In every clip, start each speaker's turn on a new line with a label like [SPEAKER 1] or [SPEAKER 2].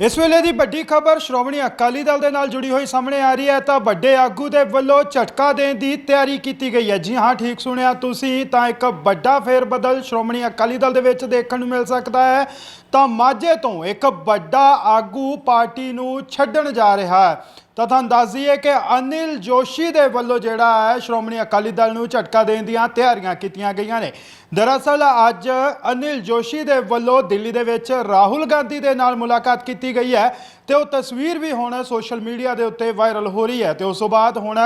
[SPEAKER 1] ਇਸ ਵੇਲੇ ਦੀ ਵੱਡੀ ਖਬਰ ਸ਼੍ਰੋਮਣੀ ਅਕਾਲੀ ਦਲ ਦੇ ਨਾਲ ਜੁੜੀ ਹੋਈ ਸਾਹਮਣੇ ਆ ਰਹੀ ਹੈ ਤਾਂ ਵੱਡੇ ਆਗੂ ਦੇ ਵੱਲੋਂ ਝਟਕਾ ਦੇਣ ਦੀ ਤਿਆਰੀ ਕੀਤੀ ਗਈ ਹੈ। ਜੀ ਹਾਂ, ਠੀਕ ਸੁਣਿਆ ਤੁਸੀਂ, ਤਾਂ ਇੱਕ ਵੱਡਾ ਫੇਰ ਬਦਲ ਸ਼੍ਰੋਮਣੀ ਅਕਾਲੀ ਦਲ ਦੇ ਵਿੱਚ ਦੇਖਣ ਨੂੰ ਮਿਲ ਸਕਦਾ ਹੈ। ਤਾਂ ਮਾਝੇ ਤੋਂ ਇੱਕ ਵੱਡਾ ਆਗੂ ਪਾਰਟੀ ਨੂੰ ਛੱਡਣ ਜਾ ਰਿਹਾ ਹੈ। ਤਾਂ ਤੁਹਾਨੂੰ ਦੱਸ ਦਈਏ ਕਿ ਅਨਿਲ ਜੋਸ਼ੀ ਦੇ ਵੱਲੋਂ ਜਿਹੜਾ ਹੈ, ਸ਼੍ਰੋਮਣੀ ਅਕਾਲੀ ਦਲ ਨੂੰ ਝਟਕਾ ਦੇਣ ਦੀਆਂ ਤਿਆਰੀਆਂ ਕੀਤੀਆਂ ਗਈਆਂ ਨੇ। ਦਰਅਸਲ ਅੱਜ ਅਨਿਲ ਜੋਸ਼ੀ ਦੇ ਵੱਲੋਂ ਦਿੱਲੀ ਦੇ ਵਿੱਚ ਰਾਹੁਲ ਗਾਂਧੀ ਦੇ ਨਾਲ ਮੁਲਾਕਾਤ ਕੀਤੀ ਗਈ ਹੈ ਤੇ ਉਹ ਤਸਵੀਰ ਵੀ ਹੁਣ ਸੋਸ਼ਲ ਮੀਡੀਆ ਦੇ ਉੱਤੇ ਵਾਇਰਲ ਹੋ ਰਹੀ ਹੈ ਤੇ ਉਸ ਤੋਂ ਬਾਅਦ ਹੁਣ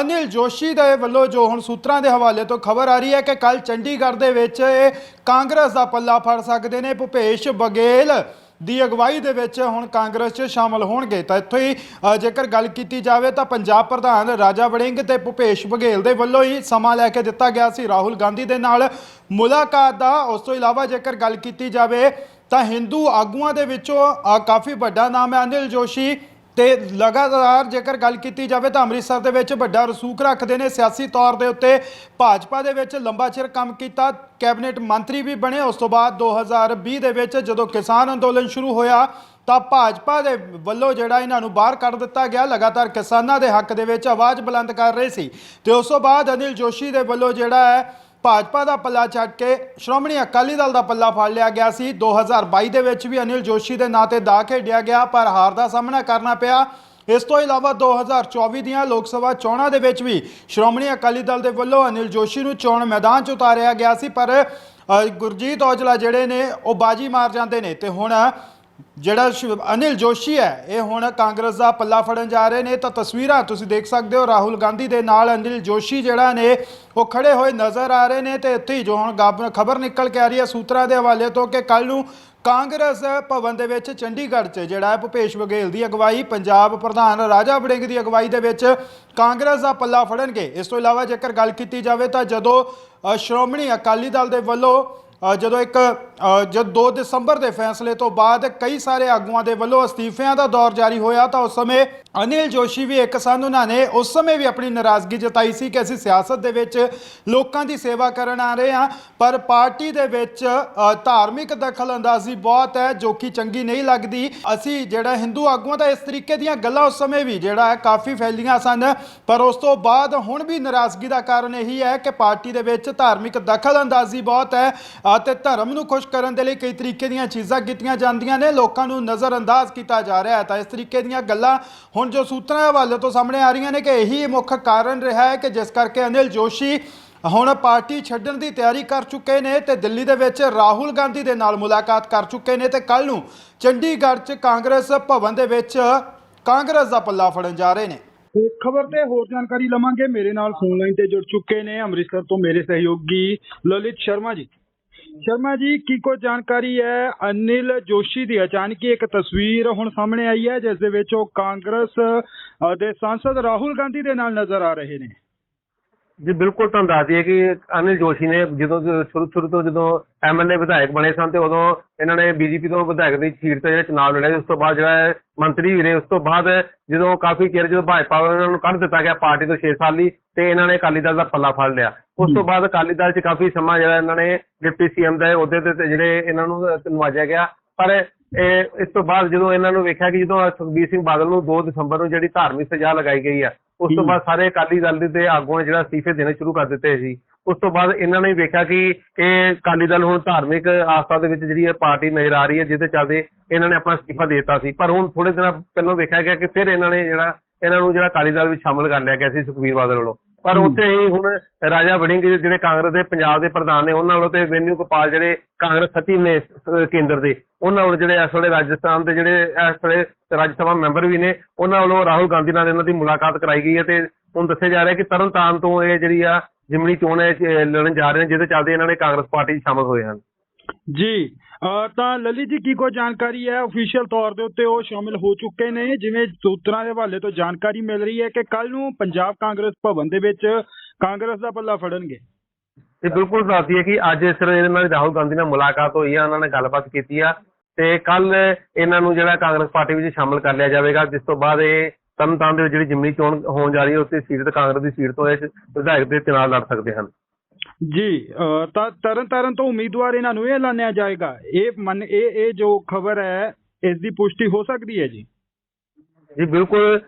[SPEAKER 1] ਅਨਿਲ ਜੋਸ਼ੀ ਦੇ ਵੱਲੋਂ ਜੋ ਹੁਣ ਸੂਤਰਾਂ ਦੇ ਹਵਾਲੇ ਤੋਂ ਖਬਰ ਆ ਰਹੀ ਹੈ ਕਿ ਕੱਲ ਚੰਡੀਗੜ੍ਹ ਦੇ ਵਿੱਚ ਇਹ ਕਾਂਗਰਸ ਦਾ ਪੱਲਾ ਫੜ ਸਕਦੇ ਨੇ ਭੁਪੇਸ਼ ਬਗੇਲ ਦੀ ਅਗਵਾਈ ਦੇ ਵਿੱਚ ਹੁਣ ਕਾਂਗਰਸ 'ਚ ਸ਼ਾਮਲ ਹੋਣਗੇ। ਤਾਂ ਇੱਥੋਂ ਹੀ ਜੇਕਰ ਗੱਲ ਕੀਤੀ ਜਾਵੇ ਤਾਂ ਪੰਜਾਬ ਪ੍ਰਧਾਨ ਰਾਜਾ ਵੜਿੰਗ ਤੇ ਭੁਪੇਸ਼ ਬਘੇਲ ਦੇ ਵੱਲੋਂ ਹੀ ਸਮਾਂ ਲੈ ਕੇ ਦਿੱਤਾ ਗਿਆ ਸੀ। ਰਾਹੁਲ ਗਾਂਧੀ ਦੇ ਨਾਲ ਮੁਲਾਕਾਤ ਦਾ, ਉਸ ਤੋਂ ਇਲਾਵਾ ਜੇਕਰ ਗੱਲ ਕੀਤੀ ਜਾਵੇ ਤਾਂ ਹਿੰਦੂ ਆਗੂਆਂ ਦੇ ਵਿੱਚੋਂ ਕਾਫੀ ਵੱਡਾ ਨਾਮ ਹੈ। ਅਨਿਲ ਜੋਸ਼ੀ ਤੇ ਲਗਾਤਾਰ ਜੇਕਰ ਗੱਲ ਕੀਤੀ ਜਾਵੇ ਤਾਂ ਅੰਮ੍ਰਿਤਸਰ ਦੇ ਵਿੱਚ ਵੱਡਾ ਰਸੂਖ ਰੱਖਦੇ ਨੇ। ਸਿਆਸੀ ਤੌਰ ਦੇ ਉੱਤੇ ਭਾਜਪਾ ਦੇ ਵਿੱਚ ਲੰਬਾ ਚਿਰ ਕੰਮ ਕੀਤਾ। ਕੈਬਨਿਟ ਮੰਤਰੀ ਵੀ ਬਣੇ। ਉਸ ਤੋਂ ਬਾਅਦ 2020 ਦੇ ਵਿੱਚ ਜਦੋਂ ਕਿਸਾਨ ਅੰਦੋਲਨ ਸ਼ੁਰੂ ਹੋਇਆ ਤਾਂ ਭਾਜਪਾ ਦੇ ਵੱਲੋਂ ਜਿਹੜਾ ਇਹਨਾਂ ਨੂੰ ਬਾਹਰ ਕੱਢ ਦਿੱਤਾ ਗਿਆ। ਲਗਾਤਾਰ ਕਿਸਾਨਾਂ ਦੇ ਹੱਕ ਦੇ ਵਿੱਚ ਆਵਾਜ਼ ਬੁਲੰਦ ਕਰ ਰਹੇ ਸੀ। ਤੇ ਉਸ ਤੋਂ ਬਾਅਦ ਅਨਿਲ ਜੋਸ਼ੀ ਦੇ ਵੱਲੋਂ ਜਿਹੜਾ ਹੈ ਭਾਜਪਾ ਦਾ ਪੱਲਾ ਛੱਡ ਕੇ ਸ਼੍ਰੋਮਣੀ ਅਕਾਲੀ ਦਲ ਦਾ ਪੱਲਾ ਫੜ ਲਿਆ ਗਿਆ ਸੀ। 2022 ਦੇ ਵਿੱਚ ਵੀ ਅਨਿਲ ਜੋਸ਼ੀ ਦੇ ਨਾਂ ਤੇ ਦਾ ਖੇਡਿਆ ਗਿਆ, ਪਰ ਹਾਰ ਦਾ ਸਾਹਮਣਾ ਕਰਨਾ ਪਿਆ। ਇਸ ਤੋਂ ਇਲਾਵਾ 2024 ਦੀਆਂ ਲੋਕ ਸਭਾ ਚੋਣਾਂ ਦੇ ਵਿੱਚ ਵੀ ਸ਼੍ਰੋਮਣੀ ਅਕਾਲੀ ਦਲ ਦੇ ਵੱਲੋਂ ਅਨਿਲ ਜੋਸ਼ੀ ਨੂੰ ਚੋਣ ਮੈਦਾਨ 'ਚ ਉਤਾਰਿਆ ਗਿਆ ਸੀ, ਪਰ ਗੁਰਜੀਤ ਔਜਲਾ ਜਿਹੜੇ ਨੇ, ਉਹ ਬਾਜੀ ਮਾਰ ਜਾਂਦੇ ਨੇ। ਤੇ ਹੁਣ ਜਿਹੜਾ ਸ਼ਿਵ- ਅਨਿਲ ਜੋਸ਼ੀ ਹੈ, ਇਹ ਹੁਣ ਕਾਂਗਰਸ ਦਾ ਪੱਲਾ ਫੜਨ ਜਾ ਰਹੇ ਨੇ। ਤਾਂ ਤਸਵੀਰਾਂ ਤੁਸੀਂ ਦੇਖ ਸਕਦੇ ਹੋ, ਰਾਹੁਲ ਗਾਂਧੀ ਦੇ ਨਾਲ ਅਨਿਲ ਜੋਸ਼ੀ ਜਿਹੜਾ ਨੇ, ਉਹ ਖੜੇ ਹੋਏ ਨਜ਼ਰ ਆ ਰਹੇ ਨੇ ਤੇ ਇੱਥੇ ਜੋ ਹੁਣ ਖਬਰ ਨਿਕਲ ਕੇ ਆ ਰਹੀ ਹੈ ਸੂਤਰਾਂ ਦੇ ਹਵਾਲੇ ਤੋਂ ਕਿ ਕੱਲ ਨੂੰ ਕਾਂਗਰਸ ਭਵਨ ਦੇ ਵਿੱਚ ਚੰਡੀਗੜ੍ਹ 'ਚ ਜਿਹੜਾ ਹੈ ਭੁਪੇਸ਼ ਬਘੇਲ ਦੀ ਅਗਵਾਈ, ਪੰਜਾਬ ਪ੍ਰਧਾਨ ਰਾਜਾ ਵੜਿੰਗ ਦੀ ਅਗਵਾਈ ਦੇ ਵਿੱਚ ਕਾਂਗਰਸ ਦਾ ਪੱਲਾ ਫੜਨਗੇ। ਇਸ ਤੋਂ ਇਲਾਵਾ ਜੇਕਰ ਗੱਲ ਕੀਤੀ ਜਾਵੇ ਤਾਂ ਜਦੋਂ ਸ਼੍ਰੋਮਣੀ ਅਕਾਲੀ ਦਲ ਦੇ ਵੱਲੋਂ ਜਦੋਂ ਇੱਕ ਅ, ਜਦ 2 ਦਸੰਬਰ ਦੇ ਫੈਸਲੇ ਤੋਂ ਬਾਅਦ ਕਈ ਸਾਰੇ ਆਗੂਆਂ ਦੇ ਵੱਲੋਂ ਅਸਤੀਫਿਆਂ ਦਾ ਦੌਰ ਜਾਰੀ ਹੋਇਆ ਤਾਂ ਉਸ ਸਮੇਂ ਅਨਿਲ ਜੋਸ਼ੀ ਵੀ ਇੱਕ ਸਨ। ਉਹਨਾਂ ਨੇ ਉਸ ਸਮੇਂ ਵੀ ਆਪਣੀ ਨਾਰਾਜ਼ਗੀ ਜਤਾਈ ਸੀ ਕਿ ਅਸੀਂ ਸਿਆਸਤ ਦੇ ਵਿੱਚ ਲੋਕਾਂ ਦੀ ਸੇਵਾ ਕਰਨ ਆ ਰਹੇ ਹਾਂ ਪਰ ਪਾਰਟੀ ਦੇ ਵਿੱਚ ਧਾਰਮਿਕ ਦਖਲਅੰਦਾਜ਼ੀ ਬਹੁਤ ਹੈ ਜੋ ਕਿ ਚੰਗੀ ਨਹੀਂ ਲੱਗਦੀ। ਅਸੀਂ ਜਿਹੜਾ ਹਿੰਦੂ ਆਗੂਆਂ ਦਾ ਇਸ ਤਰੀਕੇ ਦੀਆਂ ਗੱਲਾਂ ਉਸ ਸਮੇਂ ਵੀ ਜਿਹੜਾ ਹੈ ਕਾਫੀ ਫੈਲੀਆਂ ਸਨ। ਪਰ ਉਸ ਤੋਂ ਬਾਅਦ ਹੁਣ ਵੀ ਨਾਰਾਜ਼ਗੀ ਦਾ ਕਾਰਨ ਇਹੀ ਹੈ ਕਿ ਪਾਰਟੀ ਦੇ ਵਿੱਚ ਧਾਰਮਿਕ ਦਖਲਅੰਦਾਜ਼ੀ ਬਹੁਤ ਹੈ। ਅਤੇ ਧਰਮ ਨੂੰ ਖੁਸ਼ ਕਰਨ ਦੇ ਲਈ ਕਈ ਤਰੀਕੇ ਦੀਆਂ ਚੀਜ਼ਾਂ ਕੀਤੀਆਂ ਜਾਂਦੀਆਂ ਨੇ, ਲੋਕਾਂ ਨੂੰ ਨਜ਼ਰਅੰਦਾਜ਼ ਕੀਤਾ ਜਾ ਰਿਹਾ ਹੈ। ਤਾਂ ਇਸ ਤਰੀਕੇ ਦੀਆਂ ਗੱਲਾਂ ਹੁਣ ਜੋ ਸੂਤਰਾਂ ਹਵਾਲੇ ਤੋਂ ਸਾਹਮਣੇ ਆ ਰਹੀਆਂ ਨੇ ਕਿ ਇਹੀ ਮੁੱਖ ਕਾਰਨ ਰਿਹਾ ਹੈ ਕਿ ਜਿਸ ਕਰਕੇ ਅਨਿਲ ਜੋਸ਼ੀ ਹੁਣ ਪਾਰਟੀ ਛੱਡਣ ਦੀ ਤਿਆਰੀ ਕਰ ਚੁੱਕੇ ਨੇ ਤੇ ਦਿੱਲੀ ਦੇ ਵਿੱਚ ਰਾਹੁਲ ਗਾਂਧੀ ਦੇ ਨਾਲ ਮੁਲਾਕਾਤ ਕਰ ਚੁੱਕੇ ਨੇ ਤੇ ਕੱਲ ਨੂੰ ਚੰਡੀਗੜ੍ਹ 'ਚ ਕਾਂਗਰਸ ਭਵਨ ਦੇ ਵਿੱਚ ਕਾਂਗਰਸ ਦਾ ਪੱਲਾ ਫੜਨ ਜਾ ਰਹੇ ਨੇ। ਖਬਰ ਤੇ ਹੋਰ ਜਾਣਕਾਰੀ ਲਵਾਂਗੇ। ਮੇਰੇ ਨਾਲ ਫੋਨ ਲਾਈਨ ਤੇ ਜੁੜ ਚੁੱਕੇ ਨੇ ਅੰਮ੍ਰਿਤਸਰ ਤੋਂ ਮੇਰੇ ਸਹਿਯੋਗੀ ਲਲਿਤ ਸ਼ਰਮਾ ਜੀ। ਸ਼ਰਮਾ ਜੀ, ਕੀ ਕੋਈ ਜਾਣਕਾਰੀ ਹੈ? ਅਨਿਲ ਜੋਸ਼ੀ ਦੀ ਅਚਾਨਕ ਇੱਕ ਤਸਵੀਰ ਹੁਣ ਸਾਹਮਣੇ ਆਈ ਹੈ, ਜਿਸ ਦੇ ਵਿੱਚ ਉਹ ਕਾਂਗਰਸ ਦੇ ਸਾਂਸਦ ਰਾਹੁਲ ਗਾਂਧੀ ਦੇ ਨਾਲ ਨਜ਼ਰ ਆ ਰਹੇ ਨੇ।
[SPEAKER 2] ਜੀ ਬਿਲਕੁਲ ਤੁਹਾਨੂੰ ਦੱਸ ਦਈਏ ਕਿ ਅਨਿਲ ਜੋਸ਼ੀ ਨੇ ਜਦੋਂ ਸ਼ੁਰੂ ਸ਼ੁਰੂ ਤੋਂ ਜਦੋਂ ਐਮਐਲਏ ਵਿਧਾਇਕ ਬਣੇ ਸਨ ਤੇ ਉਦੋਂ ਇਹਨਾਂ ਨੇ ਬੀਜੇਪੀ ਤੋਂ ਵਿਧਾਇਕ ਦੀ ਸੀਟ ਤੇ ਜਿਹੜਾ ਚੁਣਾਵ ਲੜਿਆ। ਉਸ ਤੋਂ ਬਾਅਦ ਜਿਹੜਾ ਹੈ ਮੰਤਰੀ ਵੀ ਰਹੇ ਉਸ ਤੋਂ ਬਾਅਦ ਜਦੋਂ ਕਾਫੀ ਚਿਰ ਜਦੋਂ ਭਾਜਪਾ ਇਹਨਾਂ ਨੂੰ ਕੱਢ ਦਿੱਤਾ ਗਿਆ ਪਾਰਟੀ ਤੋਂ 6 ਸਾਲ ਲਈ ਤੇ ਇਹਨਾਂ ਨੇ ਅਕਾਲੀ ਦਲ ਦਾ ਪੱਲਾ ਫੜ ਲਿਆ ਉਸ ਤੋਂ ਬਾਅਦ ਅਕਾਲੀ ਦਲ 'ਚ ਕਾਫੀ ਸਮਾਂ ਜਿਹੜਾ ਇਹਨਾਂ ਨੇ ਡਿਪਟੀ ਸੀਐਮ ਦੇ ਅਹੁਦੇ ਤੇ ਤੇ ਜਿਹੜੇ ਇਹਨਾਂ ਨੂੰ ਨਵਾਜਿਆ ਗਿਆ ਪਰ ਇਹ ਇਸ ਤੋਂ ਬਾਅਦ ਜਦੋਂ ਇਹਨਾਂ ਨੂੰ ਵੇਖਿਆ ਕਿ ਜਦੋਂ ਸੁਖਬੀਰ ਸਿੰਘ ਬਾਦਲ ਨੂੰ 2 ਦਸੰਬਰ ਨੂੰ ਜਿਹੜੀ ਧਾਰਮਿਕ ਸਜ਼ਾ ਲਗਾਈ ਗਈ ਆ ਉਸ ਤੋਂ। ਬਾਅਦ ਸਾਰੇ ਅਕਾਲੀ ਦਲ ਦੇ ਆਗੂਆਂ ਨੇ ਜਿਹੜਾ ਅਸਤੀਫੇ ਦੇਣੇ ਸ਼ੁਰੂ ਕਰ ਦਿੱਤੇ ਸੀ। ਉਸ ਤੋਂ ਬਾਅਦ ਇਹਨਾਂ ਨੇ ਵੇਖਿਆ ਕਿ ਇਹ ਅਕਾਲੀ ਦਲ ਹੁਣ ਧਾਰਮਿਕ ਆਸਥਾ ਦੇ ਵਿੱਚ ਜਿਹੜੀ ਇਹ ਪਾਰਟੀ ਨਜ਼ਰ ਆ ਰਹੀ ਹੈ ਜਿਹਦੇ ਚੱਲਦੇ ਇਹਨਾਂ ਨੇ ਆਪਣਾ ਅਸਤੀਫਾ ਦੇ ਦਿੱਤਾ ਸੀ। ਪਰ ਹੁਣ ਥੋੜੇ ਦਿਨਾਂ ਪਹਿਲਾਂ ਵੇਖਿਆ ਗਿਆ ਕਿ ਫਿਰ ਇਹਨਾਂ ਨੇ ਜਿਹੜਾ ਇਹਨਾਂ ਨੂੰ ਜਿਹੜਾ ਅਕਾਲੀ ਦਲ ਵਿੱਚ ਸ਼ਾਮਲ ਕਰ ਲਿਆ ਗਿਆ ਸੀ ਸੁਖਬੀਰ ਬਾਦਲ ਵੱਲੋਂ। ਪਰ। ਉੱਥੇ ਹੀ ਹੁਣ ਰਾਜਾ ਵੜਿੰਗ ਜਿਹੜੇ ਕਾਂਗਰਸ ਦੇ ਪੰਜਾਬ ਦੇ ਪ੍ਰਧਾਨ ਨੇ ਉਹਨਾਂ ਵੱਲੋਂ ਤੇ ਵੈਨਿਊ ਗੋਪਾਲ ਜਿਹੜੇ ਕਾਂਗਰਸ ਸਚਿਵ ਨੇ ਕੇਂਦਰ ਦੇ ਉਹਨਾਂ ਵੱਲੋਂ ਜਿਹੜੇ ਇਸ ਵੇਲੇ ਰਾਜਸਥਾਨ ਦੇ ਜਿਹੜੇ ਇਸ ਵੇਲੇ ਰਾਜ ਸਭਾ ਮੈਂਬਰ ਵੀ ਨੇ ਉਹਨਾਂ ਵੱਲੋਂ ਰਾਹੁਲ ਗਾਂਧੀ ਨਾਲ ਇਹਨਾਂ ਦੀ ਮੁਲਾਕਾਤ ਕਰਾਈ ਗਈ ਹੈ ਤੇ ਹੁਣ ਦੱਸਿਆ ਜਾ ਰਿਹਾ ਕਿ ਤਰਨਤਾਰਨ ਤੋਂ ਇਹ ਜਿਹੜੀ ਆ ਜਿਮਣੀ ਚੋਣ ਲੜਨ ਜਾ ਰਹੇ ਨੇ ਜਿਹਦੇ ਚੱਲਦੇ ਇਹਨਾਂ ਨੇ ਕਾਂਗਰਸ ਪਾਰਟੀ ਸ਼ਾਮਲ ਹੋਏ ਹਨ
[SPEAKER 1] ਜੀ ਤਾਂ ਲਲਿਤ ਜੀ ਕੀ ਕੋਈ ਜਾਣਕਾਰੀ ਹੈ? ਅਫੀਸ਼ੀਅਲ ਤੌਰ ਦੇ ਉੱਤੇ ਉਹ ਸ਼ਾਮਿਲ ਹੋ ਚੁੱਕੇ ਨੇ, ਜਿਵੇਂ ਸੂਤਰਾਂ ਦੇ ਹਵਾਲੇ ਤੋਂ ਜਾਣਕਾਰੀ ਮਿਲ ਰਹੀ ਹੈ ਕਿ ਕੱਲ ਨੂੰ ਪੰਜਾਬ ਕਾਂਗਰਸ ਭਵਨ ਦੇ ਵਿੱਚ ਕਾਂਗਰਸ ਦਾ ਪੱਲਾ ਫੜਨਗੇ।
[SPEAKER 2] ਤੇ ਬਿਲਕੁਲ ਦੱਸਦੀ ਹੈ ਕਿ ਅੱਜ ਇਸ ਵੇਲੇ ਇਹਨਾਂ ਦੀ ਰਾਹੁਲ ਗਾਂਧੀ ਨਾਲ ਮੁਲਾਕਾਤ ਹੋਈ ਆ, ਉਹਨਾਂ ਨੇ ਗੱਲਬਾਤ ਕੀਤੀ ਆ ਤੇ ਕੱਲ ਇਹਨਾਂ ਨੂੰ ਜਿਹੜਾ ਕਾਂਗਰਸ ਪਾਰਟੀ ਵਿੱਚ ਸ਼ਾਮਲ ਕਰ ਲਿਆ ਜਾਵੇਗਾ, ਜਿਸ ਤੋਂ ਬਾਅਦ ਇਹ ਤਰਨਤਾਰਨ ਦੇ ਵਿੱਚ ਜਿਹੜੀ ਜਿਮਨੀ ਚੋਣ ਹੋਣ ਜਾ ਰਹੀ ਹੈ ਉੱਥੇ ਸੀਟ ਤੇ ਕਾਂਗਰਸ ਦੀ ਸੀਟ ਤੋਂ ਇਹ ਵਿਧਾਇਕ ਦੇ ਚੁਣਾਵ ਲੜ ਸਕਦੇ ਹਨ।
[SPEAKER 1] ਜੀ ਤਾਂ ਤਰਨ ਤਾਰਨ ਤੋਂ ਉਮੀਦਵਾਰ ਇਹਨਾਂ ਨੂੰ ਇਹ ਐਲਾਨਿਆ ਜਾਏਗਾ। ਇਹ ਮੰਨ ਇਹ ਇਹ ਜੋ ਖਬਰ ਹੈ
[SPEAKER 3] ਇਸ ਦੀ ਪੁਸ਼ਟੀ ਹੋ ਸਕਦੀ ਹੈ ਜੀ?
[SPEAKER 2] ਜੀ ਬਿਲਕੁਲ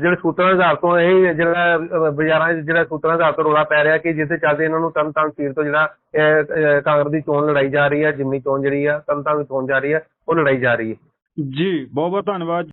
[SPEAKER 2] ਜਿਹੜੇ ਸੂਤਰਾਂ ਦੇ ਆਧਾਰ ਤੋਂ ਇਹ ਜਿਹੜਾ ਬਾਜ਼ਾਰਾਂ 'ਚ ਜਿਹੜਾ ਸੂਤਰਾਂ ਦੇ ਆਧਾਰ ਤੋਂ ਰੌਲਾ ਪੈ ਰਿਹਾ ਕਿ ਜਿਸ ਦੇ ਚੱਲਦੇ ਇਹਨਾਂ ਨੂੰ ਤਰਨ ਤਾਰਨ ਸੀਟ ਤੋਂ ਜਿਹੜਾ ਕਾਂਗਰਸ ਦੀ ਚੋਣ ਲੜਾਈ ਜਾ ਰਹੀ ਹੈ ਜਿਮਨੀ ਚੋਣ ਜਿਹੜੀ ਆ ਦੀ ਚੋਣ ਜਾ ਰਹੀ ਹੈ ਉਹ ਲੜਾਈ ਜਾ ਰਹੀ ਹੈ।
[SPEAKER 3] ਜੀ ਬਹੁਤ ਬਹੁਤ ਧੰਨਵਾਦ।